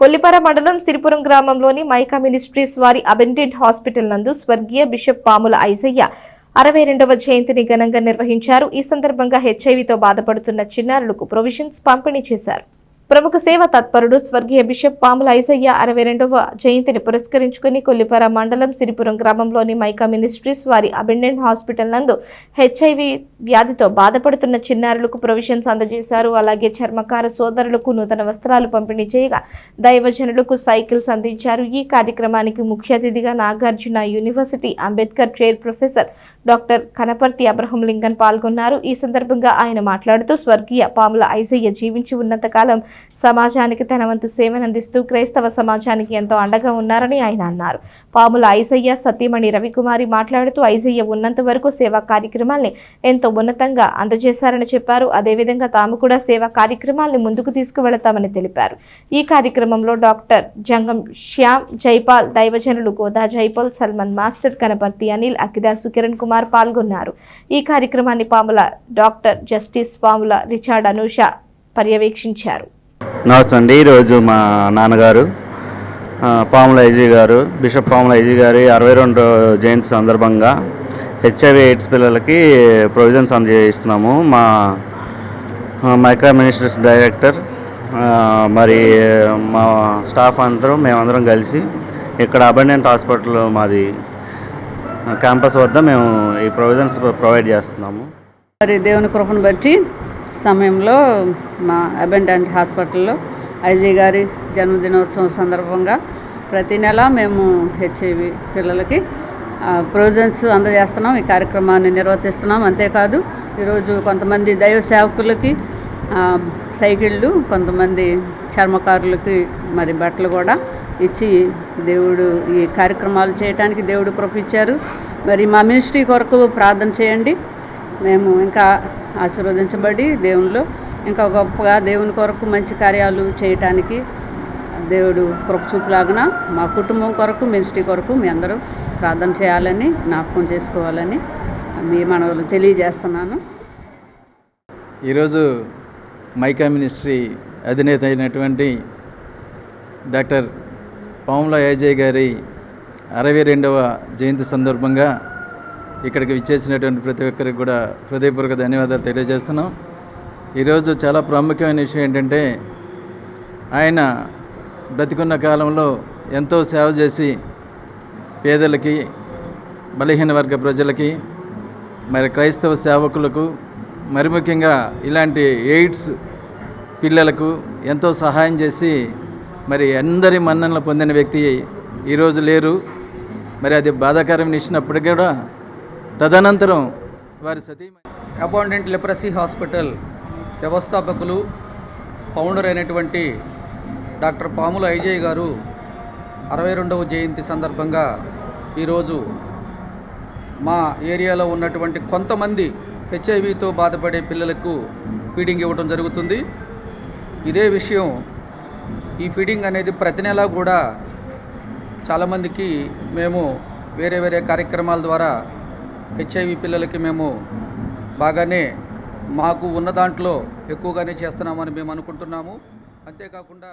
కొల్లిపర మండలం సిరిపురం గ్రామంలోని Micah ministries వారి అబెండెంట్ హాస్పిటల్ నందు స్వర్గీయ బిషప్ పాముల ఐసయ్య అరవై రెండవ జయంతిని ఘనంగా నిర్వహించారు. ఈ సందర్భంగా హెచ్ఐవితో బాధపడుతున్న చిన్నారులకు ప్రొవిజన్స్ పంపిణీ చేశారు. ప్రముఖ సేవ తత్పరుడు స్వర్గీయ బిషప్ పాముల ఐసయ్య అరవై రెండవ జయంతిని పురస్కరించుకుని కొల్లిపర మండలం సిరిపురం గ్రామంలోని మైకా మినిస్ట్రీస్ వారి అబెండెంట్ హాస్పిటల్ నందు హెచ్ఐవి వ్యాధితో బాధపడుతున్న చిన్నారులకు ప్రొవిజన్స్ అందజేశారు. అలాగే చర్మకార సోదరులకు నూతన వస్త్రాలు పంపిణీ చేయగా దైవజనులకు సైకిల్స్ అందించారు. ఈ కార్యక్రమానికి ముఖ్య అతిథిగా Nagarjuna university Ambedkar chair professor doctor Kanaparthi Abraham Lincoln పాల్గొన్నారు. ఈ సందర్భంగా ఆయన మాట్లాడుతూ స్వర్గీయ పాముల ఐసయ్య జీవించి ఉన్నంతకాలం సమాజానికి తన వంతు సేవనందిస్తూ క్రైస్తవ సమాజానికి ఎంతో అండగా ఉన్నారని ఆయన అన్నారు. పాముల ఐసయ్య సతీమణి రవికుమారి మాట్లాడుతూ ఐసయ్య ఉన్నంత వరకు సేవా కార్యక్రమాల్ని ఎంతో ఉన్నతంగా అందజేశారని చెప్పారు. అదేవిధంగా తాము కూడా సేవా కార్యక్రమాల్ని ముందుకు తీసుకువెళతామని తెలిపారు. ఈ కార్యక్రమంలో డాక్టర్ జంగం శ్యామ్ జైపాల్ దైవజనులు గోదా జైపాల్ సల్మాన్ మాస్టర్ కనపర్తి అనిల్ అఖిదాసు కిరణ్ కుమార్ పాల్గొన్నారు. ఈ కార్యక్రమాన్ని Pamula doctor Justice Pamula Richard Anusha పర్యవేక్షించారు. నమస్తే అండి. ఈరోజు మా నాన్నగారు పాముల ఐజీ గారు బిషప్ పాముల ఐజీ గారి అరవై రెండు జయంతి సందర్భంగా హెచ్ఐవి ఎయిడ్స్ పిల్లలకి ప్రొవిజన్స్ అందజేస్తున్నాము మా మైక్రో మినిస్టర్స్ డైరెక్టర్ మరి మా స్టాఫ్ అందరం మేమందరం కలిసి ఇక్కడ అబండెంట్ హాస్పిటల్ మాది క్యాంపస్ వద్ద మేము ఈ ప్రొవిజన్స్ ప్రొవైడ్ చేస్తున్నాము. మరి దేవుని కృపను బట్టి సమయంలో మా అబెండెంట్ హాస్పిటల్లో ఐజీ గారి జన్మదినోత్సవం సందర్భంగా ప్రతి నెల మేము హెచ్ఐవి పిల్లలకి ప్రొవిజన్స్ అందజేస్తున్నాం. ఈ కార్యక్రమాన్ని నిర్వర్తిస్తున్నాం. అంతేకాదు ఈరోజు కొంతమంది దైవ సేవకులకి సైకిళ్ళు కొంతమంది చర్మకారులకి మరి బట్టలు కూడా ఇచ్చి దేవుడు ఈ కార్యక్రమాలు చేయడానికి దేవుడు కృపించారు ఇచ్చారు. మరి మా మినిస్ట్రీ కొరకు ప్రార్థన చేయండి. మేము ఇంకా ఆశీర్వదించబడి దేవునిలో ఇంకా గొప్పగా దేవుని కొరకు మంచి కార్యాలు చేయటానికి దేవుడు కృప చూపులాగున మా కుటుంబం కొరకు మినిస్ట్రీ కొరకు మీ అందరూ ప్రార్థన చేయాలని జ్ఞాపకం చేసుకోవాలని మీ మనవులు తెలియజేస్తున్నాను. ఈరోజు మైకా మినిస్ట్రీ అధినేత అయినటువంటి డాక్టర్ పాముల ఏజయ్ గారి అరవై రెండవ జయంతి సందర్భంగా ఇక్కడికి విచ్చేసినటువంటి ప్రతి ఒక్కరికి కూడా హృదయపూర్వక ధన్యవాదాలు తెలియజేస్తున్నాం. ఈరోజు చాలా ప్రాముఖ్యమైన విషయం ఏంటంటే ఆయన బ్రతికున్న కాలంలో ఎంతో సేవ చేసి పేదలకి బలహీన వర్గ ప్రజలకి మరి క్రైస్తవ సేవకులకు మరి ముఖ్యంగా ఇలాంటి ఎయిడ్స్ పిల్లలకు ఎంతో సహాయం చేసి మరి అందరి మన్ననలు పొందిన వ్యక్తి ఈరోజు లేరు. మరి అది బాధాకరం ఇచ్చినప్పటికీ కూడా తదనంతరం వారి సతీ అపాయింటెంట్ లెప్రసీ హాస్పిటల్ వ్యవస్థాపకులు ఫౌండర్ అయినటువంటి డాక్టర్ పాముల ఐజయ్ గారు అరవై రెండవ జయంతి సందర్భంగా ఈరోజు మా ఏరియాలో ఉన్నటువంటి కొంతమంది హెచ్ఐవితో బాధపడే పిల్లలకు ఫీడింగ్ ఇవ్వడం జరుగుతుంది. ఇదే విషయం ఈ ఫీడింగ్ అనేది ప్రతి నెలా కూడా చాలామందికి మేము వేరే వేరే కార్యక్రమాల ద్వారా హెచ్ఐవి పిల్లలకి మేము బాగానే మాకు ఉన్న దాంట్లో ఎక్కువగానే చేస్తున్నామని మేము అనుకుంటున్నాము. అంతేకాకుండా